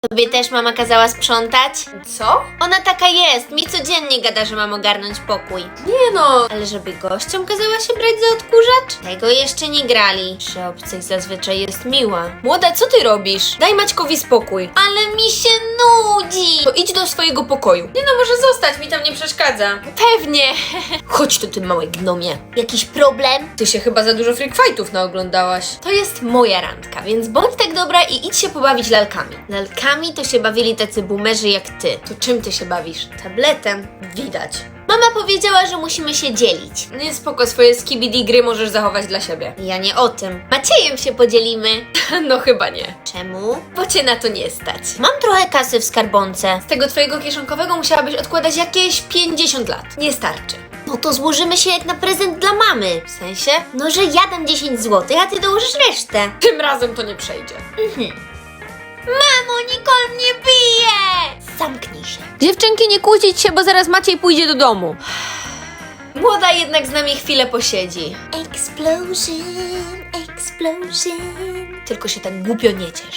Tobie też mama kazała sprzątać? Co? Ona taka jest, mi codziennie gada, że mam ogarnąć pokój. Nie no. Ale żeby gościom kazała się brać za odkurzacz? Tego jeszcze nie grali. Przy obcych zazwyczaj jest miła. Młoda, co ty robisz? Daj Maćkowi spokój. Ale mi się nudzi! Swojego pokoju. Nie no, może zostać, mi tam nie przeszkadza. Pewnie. Chodź tu, ty małe gnomie. Jakiś problem? Ty się chyba za dużo freak fightów naoglądałaś. To jest moja randka, więc bądź tak dobra i idź się pobawić lalkami. Lalkami to się bawili tacy boomerzy jak ty. To czym ty się bawisz? Tabletem. Widać. Mama powiedziała, że musimy się dzielić. Nie spoko, swoje skibidi gry możesz zachować dla siebie. Ja nie o tym. Maciejem się podzielimy. No chyba nie. Czemu? Bo cię na to nie stać. Mam trochę kasy w skarbonce. Z tego twojego kieszonkowego musiałabyś odkładać jakieś 50 lat. Nie starczy. No to złożymy się jak na prezent dla mamy. W sensie? No, że ja dam 10 zł, a ty dołożysz resztę. Tym razem to nie przejdzie. Mamo, Nicole mnie bije! Zamknij się. Dziewczynki, nie kłócić się, bo zaraz Maciej pójdzie do domu. Młoda jednak z nami chwilę posiedzi. Explosion, explosion. Tylko się tak głupio nie ciesz.